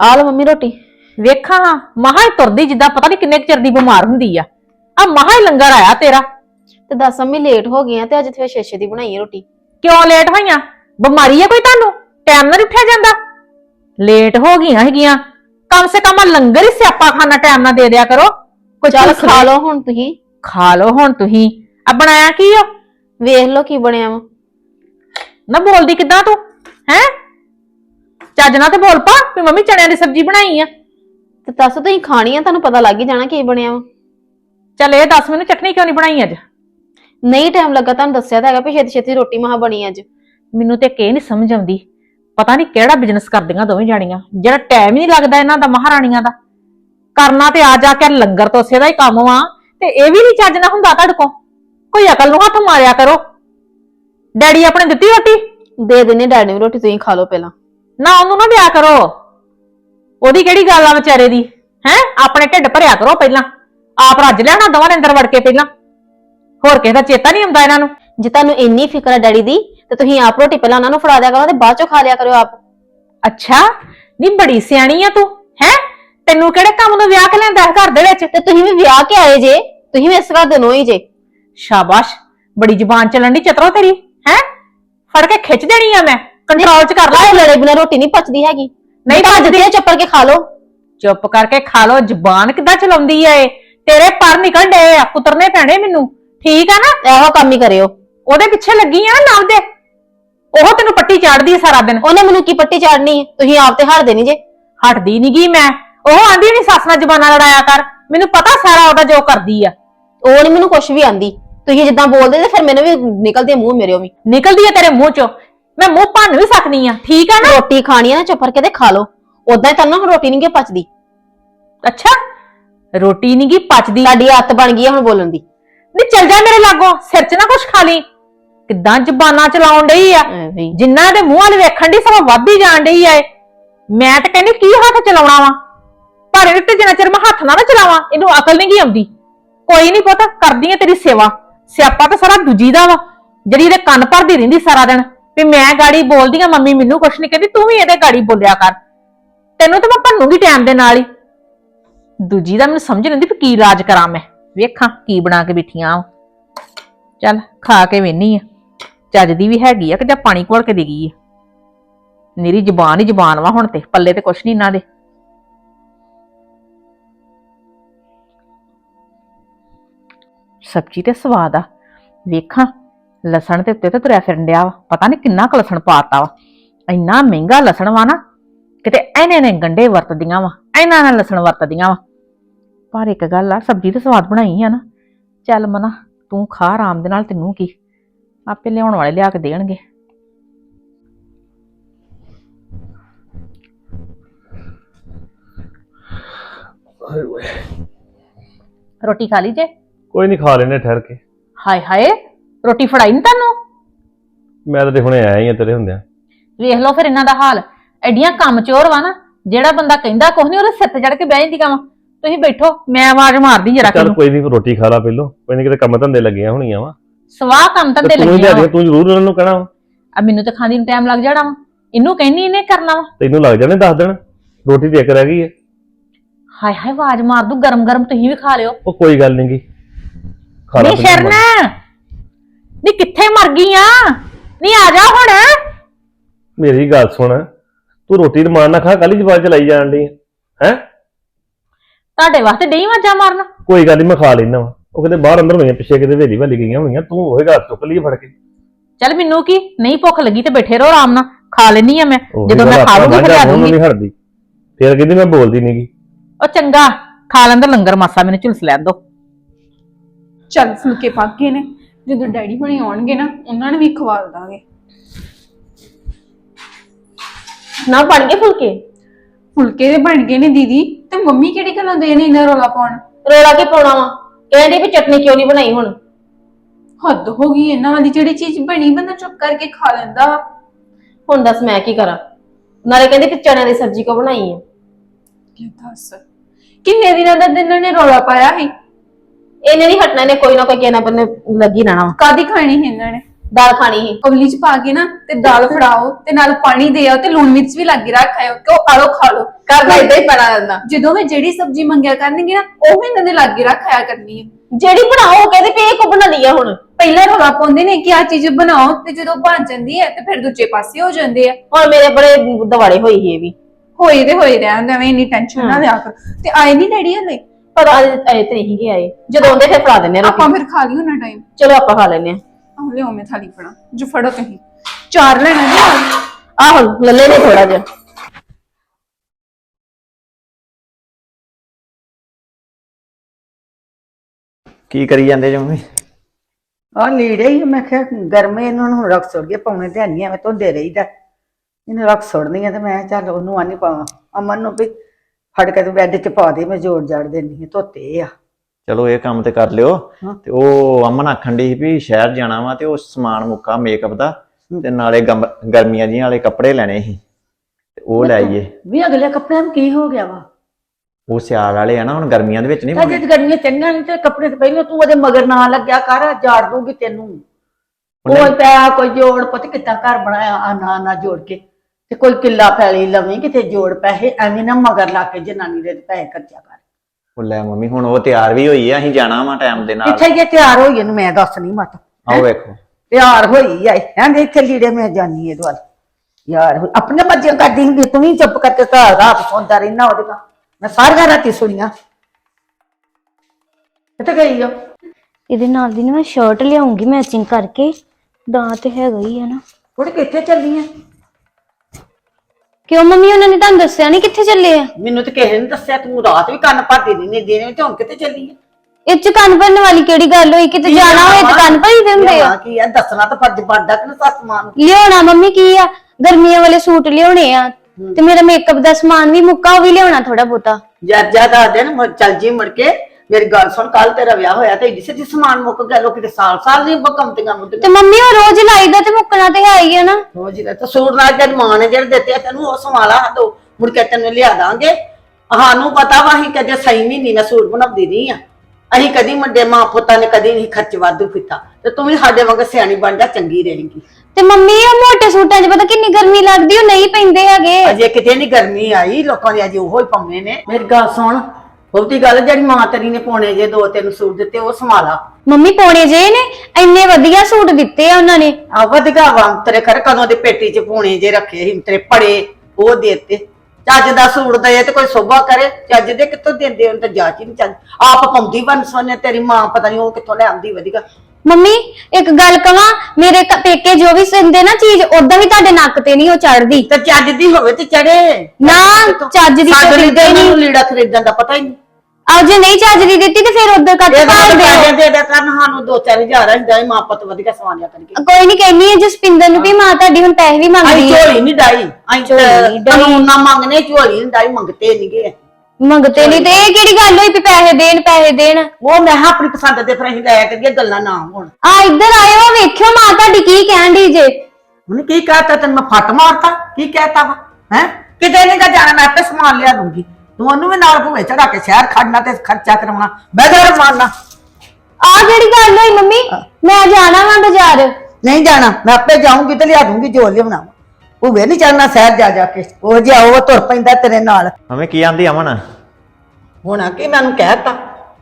S3: ਆ ਲਓ ਮੰਮੀ ਰੋਟੀ। ਵੇਖਾਂ ਹਾਂ, ਮਹਾ ਹੀ ਤੁਰਦੀ ਜਿੱਦਾਂ ਪਤਾ ਨਹੀਂ ਕਿੰਨੇ ਕੁ ਚਿਰ ਦੀ ਬਿਮਾਰ ਹੁੰਦੀ ਆ। ਆ ਮਹਾ ਹੀ ਲੰਗਰ ਆਇਆ ਤੇਰਾ।
S4: ਤੇ ਦੱਸ ਅੰਮੀ ਲੇਟ ਹੋ ਗਏ ਆ ਤੇ ਅੱਜ ਤੇ ਛੇ ਦੀ ਬਣਾਈ ਆ ਰੋਟੀ।
S3: ਕਿਉਂ ਲੇਟ ਹੋਈਆਂ? ਬਿਮਾਰੀ ਆ ਕੋਈ ਤੁਹਾਨੂੰ? ਟਾਈਮ ਨਾਲ ਨੀ ਉੱਠਿਆ ਜਾਂਦਾ। ਲੇਟ ਹੋ ਗਈਆਂ ਹੈਗੀਆਂ। ਕਮ ਸੇ ਕਮ ਆਹ ਲੰਗਰ ਹੀ ਸਿਆਪਾ ਖਾਣਾ ਟਾਈਮ ਨਾਲ ਦੇ ਦਿਆ ਕਰੋ। ਕੋਈ
S4: ਚੱਲ ਖਾ
S3: ਨਹੀਂ।
S4: ਲਓ ਹੁਣ ਤੁਸੀਂ।
S3: ਖਾ ਲਓ ਹੁਣ ਤੁਸੀਂ। ਆ ਬਣਾਇਆ ਕੀ ਆ?
S4: ਵੇਖ ਲਓ ਕੀ ਬਣਿਆ ਵਾ।
S3: ਨਾ ਬੋਲਦੀ ਕਿੱਦਾਂ ਤੂੰ? ਹੈ? ਚੱਜ ਨਾਲ ਤੇ ਬੋਲ ਪਾ ਵੀ ਮੰਮੀ ਚਣਿਆਂ ਦੀ ਸਬਜ਼ੀ ਬਣਾਈ ਆ।
S4: ਤੇ ਦੱਸ ਤੁਸੀਂ ਖਾਣੀ ਆ ਤੁਹਾਨੂੰ ਪਤਾ ਲੱਗ ਹੀ ਜਾਣਾ ਕੀ ਬਣਿਆ ਵਾ।
S3: ਚੱਲ ਇਹ ਦੱਸ ਮੈਨੂੰ ਚਟਨੀ ਕਿਉਂ ਨਹੀਂ ਬਣਾਈ ਅੱਜ?
S4: ਨਹੀਂ ਟਾਈਮ ਲੱਗਾ ਤੁਹਾਨੂੰ ਦੱਸਿਆ ਤਾਂ ਹੈਗਾ ਵੀ ਛੇਤੀ ਛੇਤੀ ਰੋਟੀ ਮਹਾ ਬਣੀ ਅੱਜ।
S3: ਮੈਨੂੰ ਤੇ ਕਿ ਨਹੀਂ ਸਮਝ ਆਉਂਦੀ। ਪਤਾ ਨਹੀਂ ਕਿਹੜਾ ਬਿਜ਼ਨਸ ਕਰਦੀਆਂ ਦੋਵੇਂ ਜਾਣੀਆਂ। ਜਿਹੜਾ ਟਾਈਮ ਹੀ ਨਹੀਂ ਲੱਗਦਾ ਇਹਨਾਂ ਦਾ ਮਹਾਰਾਣੀਆਂ ਦਾ। ਕਰਨਾ ਤੇ ਆ ਜਾ ਕੇ ਲੰਗਰ ਤੋਸੇ ਦਾ ਹੀ ਕੰਮ ਵਾ। ਤੇ ਇਹ ਵੀ ਨਹੀਂ ਚੱਜ ਨਾ ਹੁੰਦਾ ਤੁਹਾਡੇ ਕੋ ਕੋਈ ਅਕਲ ਨੂੰ ਹੱਥ ਮਾਰਿਆ ਕਰੋ। ਡੈਡੀ ਆਪਣੇ ਦਿੱਤੀ ਰੋਟੀ?
S4: ਦੇ ਦਿੰਨੇ ਡੈਡੀ ਨੂੰ ਰੋਟੀ ਤੁਸੀਂ ਖਾ ਲਓ ਪਹਿਲਾਂ।
S3: ਨਾ ਉਹਨੂੰ ਨਾ ਵਿਆਹ ਕਰੋ। ਉਹਦੀ ਕਿਹੜੀ ਗੱਲ ਆ ਵਿਚਾਰੇ ਦੀ? ਹੈ? ਆਪਣੇ ਢਿੱਡ ਭਰਿਆ ਕਰੋ ਪਹਿਲਾਂ। ਆਪ ਰੱਜ ਲੈਣਾ ਦੋਵਾਂ ਨੇ ਅੰਦਰ ਵੜ ਕੇ ਪਹਿਲਾਂ। ਹੋਰ ਕਿਸੇ ਦਾ ਚੇਤਾ ਨਹੀਂ ਆਉਂਦਾ ਇਹਨਾਂ ਨੂੰ।
S4: ਜੇ ਤੁਹਾਨੂੰ ਇੰਨੀ ਫਿਕਰ ਹੈ ਡੈਡੀ ਦੀ ਤੇ ਤੁਸੀਂ ਆਪ ਰੋਟੀ ਪਹਿਲਾਂ ਉਹਨਾਂ ਨੂੰ ਫੜਾ ਦਿਆ ਕਰੋ ਤੇ ਬਾਅਦ ਚੋਂ ਖਾ ਲਿਆ ਕਰੋ ਆਪ।
S3: ਅੱਛਾ ਨਹੀਂ ਬੜੀ ਸਿਆਣੀ ਆ ਤੂੰ ਹੈ? ਤੈਨੂੰ ਕਿਹੜੇ ਕੰਮ ਨੂੰ ਵਿਆਹ ਕੇ ਲੈਂਦਾ ਘਰ ਦੇ ਵਿੱਚ?
S4: ਤੇ ਤੁਸੀਂ ਵੀ ਵਿਆਹ ਕੇ ਆਏ ਜੇ ਤੁਸੀਂ ਵੀ ਇਸ ਘਰ ਦੇ ਨੋ ਹੀ ਜੇ।
S3: ਸ਼ਾਬਾਸ਼ ਬੜੀ ਜ਼ੁਬਾਨ ਚੱਲਣ ਦੀ ਚਤਰੋ ਤੇਰੀ ਹੈ? ਫੜ ਕੇ ਖਿੱਚ ਦੇਣੀ ਆ ਮੈਂ ਕੰਟਰੋਲ ਚ ਕਰ ਲੈ।
S4: ਲੜੇ ਬਿਨਾ ਰੋਟੀ ਨਹੀਂ ਪਚਦੀ ਹੈਗੀ।
S3: ਨਹੀਂ
S4: ਭੱਜਦੀ ਹੈ ਚੱਪੜ ਕੇ ਖਾ ਲਓ।
S3: ਚੁੱਪ ਕਰਕੇ ਖਾ ਲੋ ਜ਼ੁਬਾਨ ਕਿੱਦਾਂ ਚਲਾਉਂਦੀ ਐ ਇਹ? ਤੇਰੇ ਪਰ ਨਿਕਲ ਡੇ ਆ ਕੁਤਰਨੇ ਪੈਣੇ ਮੈਨੂੰ। ਠੀਕ ਆ ਨਾ?
S4: ਇਹੋ ਕੰਮ ਹੀ ਕਰਿਓ।
S3: ਉਹਦੇ ਪਿੱਛੇ ਲੱਗੀ ਆ ਨਾ ਨਾਲ ਦੇ। ਉਹ ਤੈਨੂੰ ਪੱਟੀ ਚਾੜਦੀ ਆ ਸਾਰਾ ਦਿਨ।
S4: ਉਹਨੇ ਮੈਨੂੰ ਕੀ ਪੱਟੀ ਚਾੜਨੀ ਹੈ ਤੁਸੀਂ ਆਪ ਤੇ ਹਟਦੇ ਨਹੀਂ ਜੇ।
S3: ਹਟਦੀ ਨੀ ਗੀ ਮੈਂ। ਉਹ ਆਂਦੀ ਨਹੀਂ ਸੱਸ ਨਾਲ ਜ਼ਬਾਨਾਂ ਲੜਾਇਆ ਕਰ। ਮੈਨੂੰ ਪਤਾ ਸਾਰਾ ਉਹਦਾ ਜੋ ਕਰਦੀ ਆ।
S4: ਉਹ ਨਹੀਂ ਮੈਨੂੰ ਕੁਝ ਵੀ ਆਂਦੀ। ਤੁਸੀਂ ਜਿੱਦਾਂ ਬੋਲਦੇ ਤੇ ਫਿਰ ਮੈਨੂੰ ਵੀ ਨਿਕਲਦੀ ਆ ਮੂੰਹ ਮੇਰੇ ਵੀ।
S3: ਨਿਕਲਦੀ ਆ ਤੇਰੇ ਮੂੰਹ ਚੋਂ। ਮੈਂ ਮੂੰਹ ਭੰਨ ਵੀ ਸਕਦੀ ਆ। ਠੀਕ ਆ ਨਾ?
S4: ਰੋਟੀ ਖਾਣੀ ਆ ਨਾ ਚੁੱਪ ਕਰਕੇ ਤੇ ਖਾ ਲਓ। ਉਦਾਂ ਹੀ ਤੁਹਾਨੂੰ ਰੋਟੀ ਨਹੀਂ ਕਿ ਪਚਦੀ।
S3: ਅੱਛਾ? ਰੋਟੀ ਨੀ ਗੀ ਪਚਦੀ
S4: ਤੁਹਾਡੀ ਆਦਤ ਬਣ ਗਈ ਆ ਹੁਣ ਬੋਲਣ ਦੀ।
S3: ਨੀ ਚੱਲ ਜਾ ਮੇਰੇ ਲਾਗੋਂ ਸਿਰ 'ਚ ਨਾ ਕੁਛ ਖਾ ਲਈ। ਕਿੱਦਾਂ ਜ਼ਬਾਨਾਂ ਚਲਾਉਣ ਡਈ ਆ?
S4: ਐਵੇਂ ਹੀ।
S3: ਜਿੰਨਾ ਦੇ ਮੂੰਹ ਵਾਲ ਵੇਖਣ ਦੀ ਸਭ ਵੱਧਦੀ ਜਾਣ ਡਈ ਐ ਮੈਂ ਤਾਂ ਕਹਿੰਦੀ ਕੀ ਹੱਥ ਚਲਾਉਣਾ ਵਾ? ਪਰ ਇਹ ਤੇ ਜਿੰਨਾ ਚਿਰ ਮੈਂ ਹੱਥ ਨਾ ਨਾ ਚਲਾਵਾਂ ਇਹਨੂੰ ਅਕਲ ਨਹੀਂ ਗੀ ਆਉਂਦੀ। ਕੋਈ ਨਹੀਂ ਪਤਾ ਕਰਦੀ ਆ ਤੇਰੀ ਸੇਵਾ। ਸਿਆਪਾ ਤਾਂ ਸਾਰਾ ਦੂਜੀ ਦਾ ਵਾ। ਜਿਹੜੀ ਇਹਦੇ ਕੰਨ ਭਰਦੀ ਰਹਿੰਦੀ ਸਾਰਾ ਦਿਨ। ਵੀ ਮੈਂ ਗਾੜੀ ਬੋਲਦੀ ਆ ਮੰਮੀ ਮੈਨੂੰ ਕੁਛ ਨਹੀਂ ਕਹਿੰਦੀ ਤੂੰ ਵੀ ਇਹਦੇ ਗਾੜੀ ਬੋਲਿਆ ਕਰ। ਤੈਨੂੰ ਤਾਂ ਮੈਂ ਭੰਨੂਗੀ ਟਾਈਮ ਦੇ ਨਾਲ ਹੀ। ਦੂਜੀ ਦਾ ਮੈਨੂੰ ਸਮਝ ਨਹੀਂ ਆਉਂਦੀ ਵੀ ਕੀ ਰਾਜ ਕਰਾਂ ਮੈਂ। ਵੇਖਾਂ ਕੀ ਬਣਾ ਕੇ ਬਿਠੀਆਂ ਚੱਲ ਖਾ ਕੇ ਵੇਨੀ ਆ। ਚੱਜ ਦੀ ਵੀ ਹੈਗੀ ਆ ਕਿ ਜਾਂ ਪਾਣੀ ਘੋਲ ਕੇ ਦੇ ਗਈ ਆ। ਮੇਰੀ ਜ਼ਬਾਨ ਹੀ ਜ਼ਬਾਨ ਵਾ ਹੁਣ ਤੇ, ਪੱਲੇ ਤੇ ਕੁਛ ਨਹੀਂ ਇਹਨਾਂ ਦੇ। ਸਬਜ਼ੀ ਤੇ ਸਵਾਦ ਆ। ਵੇਖਾਂ, ਲਸਣ ਤੇ ਉੱਤੇ ਤੇ ਤੁਰਿਆ ਫਿਰਨ ਡਿਆ ਵਾ। ਪਤਾ ਨਹੀਂ ਕਿੰਨਾ ਕੁ ਲਸਣ ਪਾਤਾ ਵਾ। ਇੰਨਾ ਮਹਿੰਗਾ ਲਸਣ ਵਾ ਨਾ ਕਿਤੇ ਐਨੇ ਨੇ ਗੰਡੇ ਵਰਤਦੀਆਂ ਵਾ ਐਨਾ ਨਾਲ ਲਸਣ ਵਰਤਦੀਆਂ ਵਾ। ਪਰ ਇੱਕ ਗੱਲ ਆ ਸਬਜ਼ੀ ਤੇ ਸਵਾਦ ਬਣਾਈ ਆ ਨਾ। ਚੱਲ ਮਨਾ ਤੂੰ ਖਾ ਆਰਾਮ ਦੇ ਨਾਲ ਤੈਨੂੰ ਕੀ? ਆਪੇ ਲਿਆਉਣ ਵਾਲੇ ਲਿਆ ਕੇ ਦੇਣਗੇ। ਰੋਟੀ ਖਾ ਲਈ ਜੇ?
S5: ਕੋਈ ਨਹੀਂ ਖਾ ਲੈਨੇ ਠਹਿਰ ਕੇ।
S3: ਹਾਏ ਹਾਏ ਰੋਟੀ ਫੜਾਈ ਨੀ ਤੁਹਾਨੂੰ
S5: ਮੈਂ ਤਾਂ ਤੇ ਹੁਣੇ ਆਇਆ ਹੀ ਆ ਤੇਰੇ ਹੁੰਦਿਆਂ।
S3: ਵੇਖ ਲਓ ਫਿਰ ਇਹਨਾਂ ਦਾ ਹਾਲ। ਐਡੀਆਂ ਕੰਮ ਚੋਰ ਵਾ ਨਾ ਜਿਹੜਾ ਬੰਦਾ ਕਹਿੰਦਾ ਕੁਛ ਨਹੀਂ ਉਹਦੇ ਸਿਰ ਤੇ ਚੜ ਕੇ ਬਹਿ ਜਾਂਦੀ ਕੰਮ। ਤੁਸੀਂ ਬੈਠੋ ਮੈਂ ਆਵਾਜ਼ ਮਾਰਦੀ ਜਰਾ
S5: ਚੱਲ ਕੋਈ ਨਹੀਂ ਰੋਟੀ ਖਾ ਲਾ ਪਹਿਲੋਂ। ਕੋਈ ਨਹੀਂ ਕਿਤੇ ਕੰਮ ਧੰਦੇ ਲੱਗੀਆਂ ਹੋਣੀਆਂ ਵਾ।
S3: ਸਵਾਹ ਕੰਮ ਧੰਦੇ
S5: ਤੂੰ ਹੀ ਲਿਆ ਤੂੰ ਜ਼ਰੂਰ ਉਹਨਾਂ ਨੂੰ ਕਹਿਣਾ ਵਾ।
S3: ਆ ਮੈਨੂੰ ਤਾਂ ਖਾਂਦੀ ਨੂੰ ਟਾਈਮ ਲੱਗ ਜਾਣਾ ਵਾ। ਇਹਨੂੰ ਕਹਿੰਦੀ ਇਹਨੇ ਕਰਨਾ ਵਾ।
S5: ਤੈਨੂੰ ਲੱਗ ਜਾਣੇ ਦੱਸ ਦੇਣ ਰੋਟੀ ਤੇ ਇੱਕ ਰਹਿ ਗਈ ਹੈ।
S3: ਹਾਏ ਹਾਏ ਆਵਾਜ਼ ਮਾਰ ਦੂ ਗਰਮ ਗਰਮ ਤੁਸੀਂ ਵੀ ਖਾ ਲਿਓ।
S5: ਉਹ ਕੋਈ ਗੱਲ ਨਹੀਂਗੀ ਖਾ ਲਾ
S3: ਨੀ
S5: ਪਹਿਲਾਂ
S3: ਸ਼ਰਨ। ਨੀ ਕਿੱਥੇ ਮਰ ਗਈ ਆ? ਨੀ ਆ ਜਾ ਹੁਣ।
S5: ਮੇਰੀ ਗੱਲ ਸੁਣ। ਤੂੰ ਰੋਟੀ ਰਮਾਨ ਨਾ ਖਾ ਕਾਲੀ ਜ਼ਬਾਨ ਚਲਾਈ ਜਾਣ ਦੀ ਹੈ?
S3: ਤੁਹਾਡੇ ਵਾਸਤੇ ਡਈ ਵਾਜਾ ਮਾਰਨ?
S5: ਕੋਈ ਗੱਲ ਨਹੀਂ ਮੈਂ ਖਾ ਲੈਣਾ ਵਾ। ਉਹ ਕਿਤੇ ਬਾਹਰ ਅੰਦਰ ਹੋਈਆਂ ਪਿੱਛੇ ਕਿਤੇ ਵੇਲੀ ਵਾਲੀ ਗਈਆਂ ਹੋਣੀਆਂ ਤੂੰ ਉਹ ਘਰ ਚੁੱਕ ਲਈ ਫੜ ਕੇ।
S3: ਚੱਲ ਮੈਨੂੰ ਕੀ ਨਹੀਂ ਭੁੱਖ ਲੱਗੀ ਤੇ ਬੈਠੇ ਰਹੋ ਆਰਾਮ ਨਾਲ ਖਾ ਲੈਣੀ ਆ ਮੈਂ। ਜਦੋਂ ਮੈਂ ਖਾ ਲੂੰਗੀ ਫਿਰ
S5: ਵਾਂਝਾ
S3: ਆ
S5: ਮੂੰਹ ਨੂੰ
S3: ਦੂੰਗੀ।
S5: ਨਹੀਂ ਹਟਦੀ। ਫਿਰ ਕਹਿੰਦੀ ਮੈਂ ਬੋਲਦੀ ਨਹੀਂਗੀ
S3: ਉਹ ਚੰਗਾ ਖਾ ਲੈਂਦਾ ਲੰਗਰ ਮਾਸਾ ਮੈਨੂੰ ਝੁਲਸ ਲੈਣ ਦੋ।
S6: ਚੱਲ ਫੁਲਕੇ ਪੱਕ ਗਏ ਨੇ। ਜਦੋਂ ਡੈਡੀ ਹੁਣੇ ਆਉਣਗੇ ਨਾ ਉਹਨਾਂ ਨੂੰ ਵੀ ਖਵਾ ਦਾਂਗੇ।
S4: ਨਾ ਬਣ ਗਏ ਫੁਲਕੇ?
S6: ਫੁਲਕੇ ਦੇ ਬਣ ਗਏ ਨੇ ਦੀਦੀ ਤੇ ਮੰਮੀ ਕਿਹੜੀ ਗੱਲਾਂ ਦੇ ਨੇ ਇਹਨਾਂ ਰੋਲਾ ਪਾਉਣ?
S4: ਰੋਲਾ ਕੀ ਪਾਉਣਾ ਵਾ? ਕਹਿੰਦੀ ਵੀ ਚਟਨੀ ਕਿਉਂ ਨਹੀਂ ਬਣਾਈ ਹੁਣ?
S6: ਹੱਦ ਹੋ ਗਈ ਇਹਨਾਂ ਵਾਲੀ ਜਿਹੜੀ ਚੀਜ਼ ਬਣੀ ਬੰਦਾ ਚੁੱਪ ਕਰਕੇ ਖਾ ਲੈਂਦਾ।
S4: ਹੁਣ ਦੱਸ ਮੈਂ ਕੀ ਕਰਾਂ? ਨਾਲੇ ਕਹਿੰਦੀ ਕਿ ਚਣਿਆਂ ਦੀ ਸਬਜ਼ੀ ਕਿਉਂ ਬਣਾਈ ਹੈ
S6: ਕੀ ਦੱਸ ਕਿੰਨੇ ਦਿਨਾਂ ਦਾ ਇਹਨਾਂ ਨੇ ਰੋਲਾ ਪਾਇਆ ਸੀ?
S4: ਇਹਨੇ ਨਹੀਂ ਹਟਣਾ ਇਹਨੇ ਕੋਈ ਨਾ ਕੋਈ ਕਹਿਣਾ ਬੰਨੇ ਲੱਗੀ ਰਹਿਣਾ ਵਾ।
S6: ਕਾਦੀ ਖਾਣੀ ਸੀ ਇਹਨਾਂ ਨੇ?
S4: ਦਾਲ ਖਾਣੀ ਸੀ।
S6: ਕਵਲੀ ਚ ਪਾ ਕੇ ਨਾ ਤੇ ਦਾਲ ਫੜਾਓ ਤੇ ਨਾਲ ਪਾਣੀ ਦੇ ਆਓ ਤੇ ਲੂਣ ਮਿਰਚ ਵੀ ਲੱਗੇ ਰੱਖਾਇਓ ਕਿ ਉਹ ਆਲੋ ਖਾ ਲਓ।
S4: ਕਰਦਾ ਇਦਾਂ ਹੀ ਪੈਣਾ ਰਹਿੰਦਾ
S6: ਜਦੋਂ ਮੈਂ ਜਿਹੜੀ ਸਬਜ਼ੀ ਮੰਗਿਆ ਕਰਨਗੇ ਨਾ ਉਹ ਵੀ ਇਹਨਾਂ ਦੇ ਲਾਗੇ ਰੱਖਾਇਆ ਕਰਨੀ ਹੈ
S4: ਜਿਹੜੀ ਬਣਾਓ ਕਹਿੰਦੇ ਵੀ ਇਹ ਕੋ ਬਣਾ ਲਈ ਆ ਹੁਣ।
S6: ਪਹਿਲਾਂ ਰੋਲਾ ਪਾਉਂਦੇ ਨੇ ਕਿ ਆ ਚੀਜ਼ ਬਣਾਓ ਤੇ ਜਦੋਂ ਬਣ ਜਾਂਦੀ ਹੈ ਤੇ ਫਿਰ ਦੂਜੇ ਪਾਸੇ ਹੋ ਜਾਂਦੇ ਆ।
S4: ਹੁਣ ਮੇਰੇ ਬੜੇ ਦਿਵਾਲੇ ਹੋਈ ਇਹ ਵੀ।
S6: ਹੋਏ ਦੇ ਹੋਏ ਰਹਿਣ ਐਵੇਂ ਇੰਨੀ ਟੈਨਸ਼ਨ ਨਾ ਲਿਆ ਕਰ। ਤੇ ਆਏ ਨਹੀਂ ਡੈਡੀ ਹਲੇ?
S4: ਪਰ ਅਜੇ ਤੇ ਨਹੀਂ ਗਏ ਆਏ। ਜਦੋਂ ਆਉਂਦੇ ਫਿਰ ਫੜਾ ਦਿੰਨੇ ਆ
S6: ਆਪਾਂ ਫਿਰ ਖਾ ਲਈ ਉਹਨਾਂ ਟਾਈਮ
S4: ਚਲੋ ਆਪਾਂ ਖਾ ਲੈਨੇ ਆ
S6: ਲਿਓ ਮੈਂ ਥਾਲੀ ਫੜਾ ਜੋ ਫੜੋ ਤੁਸੀਂ। ਚਾਰ ਲੈਣਾ ਜੀ।
S4: ਆਹੋ ਲੱਲੇ ਨੇ ਥੋੜਾ ਜਿਹਾ।
S1: ਕੀ ਕਰੀ ਜਾਂਦੇ ਜੀ ਮੰਮੀ?
S7: ਆ ਲੀੜੇ ਹੀ ਮੈਂ ਕਿਹਾ ਗਰਮੇ ਇਹਨਾਂ ਨੂੰ ਰੱਖ ਸੁੱਟ ਗਏ ਪਾਉਣੇ ਤੇ ਨਹੀਂ ਐਵੇਂ ਧੋਂਦੇ ਰਹੀਦਾ। ਇਹਨੂੰ ਰੱਖ ਸੁੱਟਦੀ ਆ ਤੇ ਮੈਂ ਚੱਲ ਉਹਨੂੰ ਆਨੀ ਪਾਵਾਂ। ਅਮਨ ਨੂੰ ਵੀ ਫੜ ਕੇ ਤੇ ਬੈੱਡ 'ਚ ਪਾ ਦੇ ਮੈਂ ਜੋੜ ਜੜ ਦਿੰਦੀ ਆ ਧੋਤੇ ਆ।
S1: ਚਲੋ ਇਹ ਕੰਮ ਤੇ ਕਰ ਲਿਓ। ਤੇ ਉਹ ਅਮਨ ਆਖਣ ਦੀ ਵੀ ਸ਼ਹਿਰ ਜਾਣਾ ਵਾ ਤੇ ਉਹ ਸਮਾਨ ਮੁੱਕਾ ਮੇਕਅਪ ਦਾ ਤੇ ਨਾਲੇ ਗੰਮ- ਗਰਮੀਆਂ ਜੀਆਂ ਵਾਲੇ ਕੱਪੜੇ ਲੈਣੇ ਸੀ। ਤੇ ਉਹ ਲੈ ਆਈਏ।
S7: ਵੀ ਅਗਲੇ ਕੱਪੜਿਆਂ ਨੂੰ ਕੀ ਹੋ ਗਿਆ ਵਾ?
S1: ਉਹ ਸਿਆਲ ਵਾਲੇ ਆ ਨਾ ਹੁਣ ਗਰਮੀਆਂ ਦੇ ਵਿੱਚ ਨਹੀਂ
S7: ਤਾਂ
S1: ਪਾਉਣੇ
S7: ਜੇ ਗਰਮੀਆਂ ਚੰਗੀਆਂ ਨਹੀਂ ਤੇ ਕੱਪੜੇ ਤੇ ਪਹਿਲਾਂ ਤੂੰ ਉਹਦੇ ਮਗਰ ਨਾ ਲੱਗਿਆ ਕਰ ਜਾੜ ਦੂੰਗੀ ਤੈਨੂੰ। ਕੋਈ ਪਿਆ ਕੋਈ ਜੋੜ ਪੁੱਤ ਕਿੱਦਾਂ ਘਰ ਬਣਾਇਆ? ਆ ਨਾ ਨਾ ਜੋੜ ਕੇ। ਤੇ ਕੋਈ ਕਿੱਲਾ ਪੈਲੀ ਲਵੀਂ ਕਿਤੇ ਜੋੜ ਪੈਸੇ ਐਵੇਂ ਨਾ ਮਗਰ ਲਾ ਕੇ ਜਨਾਨੀ ਦੇ ਪੈਸੇ ਖਰਚਿਆ ਕਰ।
S1: ਉਹ ਲੈ ਮੰਮੀ ਹੁਣ ਉਹ ਤਿਆਰ ਵੀ ਹੋਈ ਆ ਅਸੀਂ ਜਾਣਾ ਵਾ ਟਾਈਮ ਦੇ ਨਾਲ।
S7: ਕਿੱਥੇ ਜੇ ਤਿਆਰ ਹੋਈ ਇਹਨੂੰ ਮੈਂ ਦੱਸ ਨਹੀਂ ਮਤ।
S1: ਆਓ ਵੇਖੋ।
S7: ਤਿਆਰ ਹੋਈ ਆਈ ਕਹਿੰਦੇ ਇੱਥੇ ਲੀੜੇ ਮੈਂ ਜਾਨੀ ਇਹ ਦਵਾਲ ਯਾਰ ਹੋਈ। ਆਪਣੇ ਮਰਜ਼ੀਆਂ ਕਰਦੀ ਹੁੰਦੀ ਤੂੰ ਵੀ ਚੁੱਪ ਕਰਕੇ ਘਰ ਰਾਤ ਸੌਂਦਾ ਰਹਿਣਾ ਉਹਦੇ ਨਾਲ। ਮੈਂ ਸਾਰੀਆਂ ਰਾਤੀ ਸੁਣੀਆਂ ਕਿੱਥੇ ਗਈ ਆ?
S2: ਇਹਦੇ ਨਾਲ ਦੀ ਨਾ ਮੈਂ ਸ਼ਰਟ ਲਿਆਉਂਗੀ ਮੈਚਿੰਗ ਕਰਕੇ। ਦਾਂਤ ਹੈਗਾ ਹੀ ਹੈ ਨਾ।
S7: ਕੁੜੀ ਕਿੱਥੇ ਚੱਲੀ ਆ?
S2: ਕਿਉਂ ਮੰਮੀ ਉਹਨਾਂ ਨੇ ਤੁਹਾਨੂੰ ਦੱਸਿਆ ਨਹੀਂ ਕਿੱਥੇ ਚੱਲੇ ਆ?
S7: ਮੈਨੂੰ ਤੇ ਕਿਸੇ ਨੇ ਦੱਸਿਆ ਤੂੰ ਰਾਤ ਵੀ ਕੰਨ ਭਰਦੀ ਨਹੀਂ ਦਿਨ ਵਿੱਚ ਹੁਣ ਕਿੱਥੇ ਚੱਲੀ ਆ?
S2: ਇਹ ਚ ਕੰਨ ਭਰਨ ਵਾਲੀ ਕਿਹੜੀ ਗੱਲ ਹੋਈ? ਕਿਤੇ ਜਾਣਾ ਹੋਏ ਤਾਂ ਕੰਨ ਭਰੀ ਦਿੰਦੇ ਆ।
S7: ਲਿਆਉਣਾ ਕੀ ਆ? ਦੱਸਣਾ ਤਾਂ ਫਰਜ਼ ਬਣਦਾ ਕਿ ਨਾ ਸੱਸ ਮਾਂ ਨੂੰ।
S2: ਲਿਆਉਣਾ ਮੰਮੀ ਕੀ ਆ? ਗਰਮੀਆਂ ਵਾਲੇ ਸੂਟ ਲਿਆਉਣੇ ਆ। ਤੇ ਮੇਰਾ ਮੇਕਅਪ ਦਾ ਸਮਾਨ ਵੀ ਮੁੱਕਾ ਉਹ ਵੀ ਲਿਆਉਣਾ ਥੋੜਾ ਬਹੁਤਾ।
S7: ਜਦ ਜਦ ਆ ਦਿਨ ਮੁੜ ਚੱਲ ਜੀ ਮੁੜ ਕੇ। ਮੇਰੀ ਗੱਲ ਸੁਣ ਕੱਲ ਤੇਰਾ ਵਿਆਹ ਹੋਇਆ ਤੇ ਜਿਸੇ ਜਿ ਸਮਾਨ ਮੁੱਕ ਗਿਆ ਲੋਕੀ ਤੇ ਸਾਲ ਸਾਲ ਨਹੀਂ ਬਕਮਤੀਆਂ
S2: ਤੇ
S7: ਮੁੱਦੀਆਂ
S2: ਮੰਮੀ ਉਹ ਰੋਜ਼ ਲਾਈਦਾ ਤੇ ਮੁੱਕਣਾ ਤੇ ਹੈ ਹੀ ਆ ਨਾ।
S7: ਰੋਜ਼ ਦਾ ਤਾਂ ਸੂਟ ਨਾਲ ਜਦ ਮਾਂ ਨੇ ਜਿਹੜੇ ਦਿੱਤੇ ਆ ਤੈਨੂੰ ਉਹ ਸੰਭਾਲਾ ਦੋ। ਮੁੜ ਕੇ ਤੈਨੂੰ ਲਿਆ ਦਾਂਗੇ। ਸਾਨੂੰ ਪਤਾ ਵਾ ਅਸੀਂ ਕਦੇ ਸਹੀ ਮਹੀਨੇ ਨਾਲ ਸੂਟ ਬਣਾਉਂਦੀ ਨਹੀਂ ਆ। ਅਸੀਂ ਕਦੀ ਮੁੰਡੇ ਮਾਂ ਪੁੱਤਾਂ ਨੇ ਕਦੀ ਨਹੀਂ ਖਰਚ ਵਾਧੂ ਕੀਤਾ। ਤੇ ਤੂੰ ਵੀ ਸਾਡੇ ਵਾਂਗ ਸਿਆਣੀ ਬਣ ਜਾ ਚੰਗੀ ਰਹੇਂਗੀ।
S2: ਤੇ ਮੰਮੀ ਉਹ ਮੋਟੇ ਸੂਟਾਂ 'ਚ ਪਤਾ ਕਿੰਨੀ ਗਰਮੀ ਲੱਗਦੀ ਉਹ ਨਹੀਂ ਪੈਂਦੇ ਹੈਗੇ।
S7: ਅਜੇ ਕਿਤੇ ਨਹੀਂ ਗਰਮੀ ਆਈ ਲੋਕਾਂ ਦੇ ਅਜੇ ਉਹੋ ਹੀ ਪਾਉਣੇ ਨੇ। ਮੇਰੀ ਗੱਲ ਸੁਣ ਬਹੁਤੀ ਗੱਲ ਜਿਹੜੀ ਮਾਂ ਤੇਰੀ ਨੇ ਪਾਉਣੇ ਜੇ ਦੋ ਤਿੰਨ ਸੂਟ ਦਿੱਤੇ ਉਹ ਸੰਭਾਲਾ
S2: ਮੰਮੀ ਪੌਣੇ ਜੇ ਨੇ? ਇੰਨੇ ਵਧੀਆ ਸੂਟ ਦਿੱਤੇ ਆ ਉਹਨਾਂ ਨੇ।
S7: ਆ ਵਧਗਾ ਵਾ ਤੇਰੇ ਘਰ ਕਦੋਂ ਦੇ ਪੇਟੀ ਚ ਪੂਣੇ ਜੇ ਰੱਖੇ ਸੀ ਤੇਰੇ ਪੜੇ ਉਹ ਦੇਤੇ। ਚੱਜ ਦਾ ਸੂਟ ਦੇ ਤੇ ਕੋਈ ਸੋਭਾ ਕਰੇ ਚੱਜ ਦੇ ਕਿੱਥੋਂ ਦਿੰਦੇ ਉਹਨੂੰ ਤਾਂ ਜਾਚ ਹੀ ਨਹੀਂ ਚੱਜ। ਆਪ ਪਾਉਂਦੀ ਬਨ ਸੋਨੇ ਤੇਰੀ ਮਾਂ ਪਤਾ ਨਹੀਂ ਉਹ ਕਿੱਥੋਂ ਲੈ ਵਧੀਆ।
S2: ਮੰਮੀ ਇੱਕ ਗੱਲ ਕਵਾਂ ਮੇਰੇ ਕ- ਪੇਕੇ ਜੋ ਵੀ ਸਿੰਦੇ ਨਾ ਚੀਜ਼ ਉਦਾਂ ਵੀ ਤੁਹਾਡੇ ਨੱਕ ਤੇ ਨਹੀਂ ਉਹ ਚੜਦੀ।
S7: ਤੇ ਚੱਜ ਦੀ ਹੋਵੇ ਤੇ ਚੜੇ।
S2: ਨਾ ਚੱਜ ਦੀ ਤੇ
S7: ਨਹੀਂ ਲੀੜਾ ਖਰੀਦਣ ਦਾ ਪਤਾ ਹੀ ਨਹੀਂ
S2: ਆ ਜੇ ਨਹੀਂ ਚੱਜ ਦੀ ਦਿੱਤੀ ਤੇ ਫਿਰ ਉਧਰ ਕੱਟ
S7: ਇਹ
S2: ਭਾਲਦੇ
S7: ਪੈਸੇ
S2: ਹੋ
S7: ਦੇ ਦੇ ਕਰਨ ਸਾਨੂੰ ਦੋ ਚਾਰ ਹਜ਼ਾਰ ਅਸੀਂ ਮਾਂ ਪੁੱਤ ਵਧੀਆ ਸਵਾਨਿਆ ਕਰਕੇ
S2: ਕੋਈ ਨਹੀਂ ਕਹਿਨੀ ਹੈ ਜਸਪਿੰਦਰ ਨੂੰ ਵੀ ਮਾਂ ਤੁਹਾਡੀ ਹੁਣ ਪੈਸੇ ਵੀ
S7: ਅਸੀਂ
S2: ਮੰਗਦੀ ਹੈ
S7: ਝੋਲੀ ਨਹੀਂ ਡਾਈ। ਅਸੀਂ। ਕਾਨੂੰਨ ਨਾ ਮੰਗਨੇ ਝੋਲੀ ਨਹੀਂ ਡਾਈ ਮੰਗਤੇ ਨਹੀਂਗੇ
S2: ਮੰਗਤੇ ਨਹੀਂ ਤੇ ਇਹ ਕਿਹੜੀ ਗੱਲ ਹੋਈ ਵੀ ਪੈਸੇ ਦੇਣ ਪੈਸੇ ਦੇਣ?
S7: ਉਹ ਮੈਂ ਕਿਹਾ ਆਪਣੀ ਪਸੰਦ ਦੇ ਫਿਰ ਅਸੀਂ ਲੈ ਕਰੀਏ ਗੱਲਾਂ ਨਾ ਹੋਣ।
S2: ਆ ਇੱਧਰ ਆਇਓ ਵੇਖਿਓ ਮਾਂ ਤੁਹਾਡੀ ਕੀ ਕਹਿਣ ਦੀ ਜੇ।
S7: ਉਹਨੇ ਕੀ ਕਹਤਾ ਤੈਨੂੰ? ਮੈਂ ਫੱਟ ਮਾਰਤਾ? ਕੀ ਕਹਿਤਾ ਵਾ? ਹੈ? ਕਿਤੇ ਨਹੀਂ ਗਾ ਜਾਣਾ ਮੈਂ ਆਪੇ ਸਮਾਨ ਲਿਆ ਦੂੰਗੀ ਤੂੰ ਉਹਨੂੰ ਵੀ ਨਾਲ ਭੂਏ ਚੜਾ ਕੇ ਸ਼ਹਿਰ ਖੜਨਾ ਤੇ ਖਰਚਾ ਕਰਾਉਣਾ ਬੈਦਰ ਮਾਰਨਾ।
S2: ਆ ਜਿਹੜੀ ਗੱਲ ਹੋਈ ਮੰਮੀ? ਮੈਂ ਜਾਣਾ ਵਾਂ ਬਾਜ਼ਾਰ।
S7: ਨਹੀਂ ਜਾਣਾ ਮੈਂ ਆਪੇ ਜਾਊਂਗੀ ਤੇ ਲਿਆ ਦੂੰਗੀ ਜੋ ਲਿਆਉਣਾ ਭੂਏ ਨਹੀਂ ਚੜਨਾ ਸ਼ਹਿਰ ਜਾ ਜਾ ਕੇ ਉਹ ਜਿਹਾ ਉਹ ਤੁਰ ਪੈਂਦਾ ਤੇਰੇ ਨਾਲ।
S1: ਮੰਮੀ ਕੀ ਆਂਦੀ ਅਮਨ
S7: ਹੋਣਾ? ਕਿ ਮੈਨੂੰ ਕਹਿਤਾ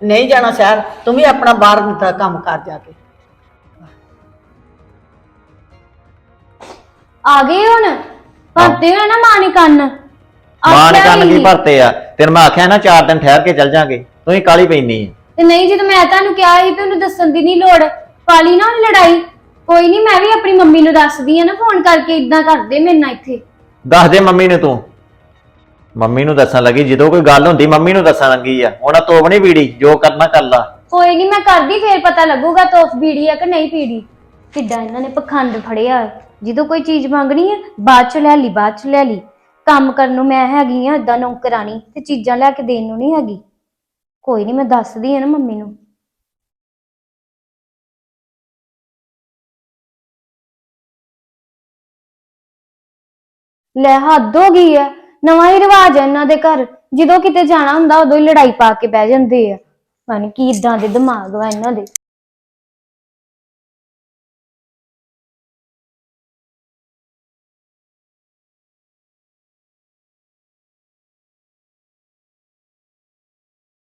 S7: ਨਹੀਂ ਜਾਣਾ ਸ਼ਹਿਰ ਤੂੰ ਵੀ ਆਪਣਾ ਬਾਹਰ ਦਾ ਕੰਮ ਕਰ ਜਾ ਕੇ।
S2: ਆ ਗਏ ਹੁਣ? ਭਰਤੇ ਹੋਏ ਨਾ ਮਾਂ ਨੇ ਕੰਨ।
S1: ਮਾਂ ਨੇ ਕੰਨ ਕੀ। ਭਰਤੇ ਆ। ਤੈਨੂੰ ਮੈਂ ਆਖਿਆ ਨਾ ਚਾਰ ਦਿਨ ਠਹਿਰ ਕੇ ਚੱਲ ਜਾਾਂਗੇ। ਤੂੰ ਹੀ ਕਾਲੀ ਪੈਂਦੀ ਆ?
S2: ਤੇ ਨਹੀਂ ਜਦੋਂ ਮੈਂ ਤੁਹਾਨੂੰ ਕਿਹਾ ਸੀ ਤੇ ਉਹਨੂੰ ਦੱਸਣ ਦੀ ਨਹੀਂ ਲੋੜ ਪਾਲੀ ਨਾ ਉਹਨੇ ਲੜਾਈ। ਕੋਈ ਨਹੀਂ ਮੈਂ ਵੀ ਆਪਣੀ ਮੰਮੀ ਨੂੰ ਦੱਸਦੀ ਆ ਨਾ ਫੋਨ ਕਰਕੇ ਇਦਾਂ ਕਰਦੇ ਮੇਰੇ ਨਾਲ ਇੱਥੇ।
S1: ਦੱਸ ਦੇ ਮੰਮੀ ਨੂੰ ਤੂੰ। ਮੰਮੀ ਨੂੰ ਦੱਸਣ ਲੱਗੀ ਜਦੋਂ ਕੋਈ ਗੱਲ ਹੁੰਦੀ ਮੰਮੀ ਨੂੰ ਦੱਸਣ ਲੱਗੀ ਆ। ਉਹਨਾਂ ਤੋਪ ਨਹੀਂ ਪੀੜੀ ਜੋ ਕਰਨਾ ਕਰ ਲਾ।
S2: ਕੋਈ ਨਹੀਂ ਮੈਂ ਕਰਦੀ ਫੇਰ ਪਤਾ ਲੱਗੂਗਾ ਤੋਫ ਬੀੜੀ ਆ ਕਿ ਨਹੀਂ ਪੀੜੀ। ਕਿੱਦਾਂ ਇਹਨਾਂ ਨੇ ਪਖੰਡ ਫੜਿਆ। ਜਦੋਂ ਕੋਈ ਚੀਜ਼ ਮੰਗਣੀ ਹੈ ਬਾਅਦ ਚ ਲੈ ਲਈ ਬਾਅਦ ਚ ਲੈ ਲਈ। ਕੰਮ ਕਰਨ ਨੂੰ ਮੈਂ ਹੈਗੀ ਆ, ਏਦਾਂ ਨੌਕਰਾਣੀ ਤੇ ਚੀਜ਼ਾਂ ਲੈ ਕੇ ਦੇਣ ਨੂੰ ਨਹੀਂ ਹੈਗੀ। ਕੋਈ ਨਹੀਂ ਮੈਂ ਦੱਸਦੀ ਆ ਨਾ ਮੰਮੀ ਨੂੰ। ਲੈ ਹੱਦ ਹੋ ਗਈ ਆ, ਨਵਾਂ ਹੀ ਰਿਵਾਜ ਆ ਇਹਨਾਂ ਦੇ ਘਰ। ਜਦੋਂ ਕਿਤੇ ਜਾਣਾ ਹੁੰਦਾ, ਉਦੋਂ ਹੀ ਲੜਾਈ ਪਾ ਕੇ ਬਹਿ ਜਾਂਦੇ ਆ। ਪਤਾ ਨੀ ਕੀ ਇਦਾਂ ਦੇ ਦਿਮਾਗ ਵਾ ਇਹਨਾਂ ਦੇ।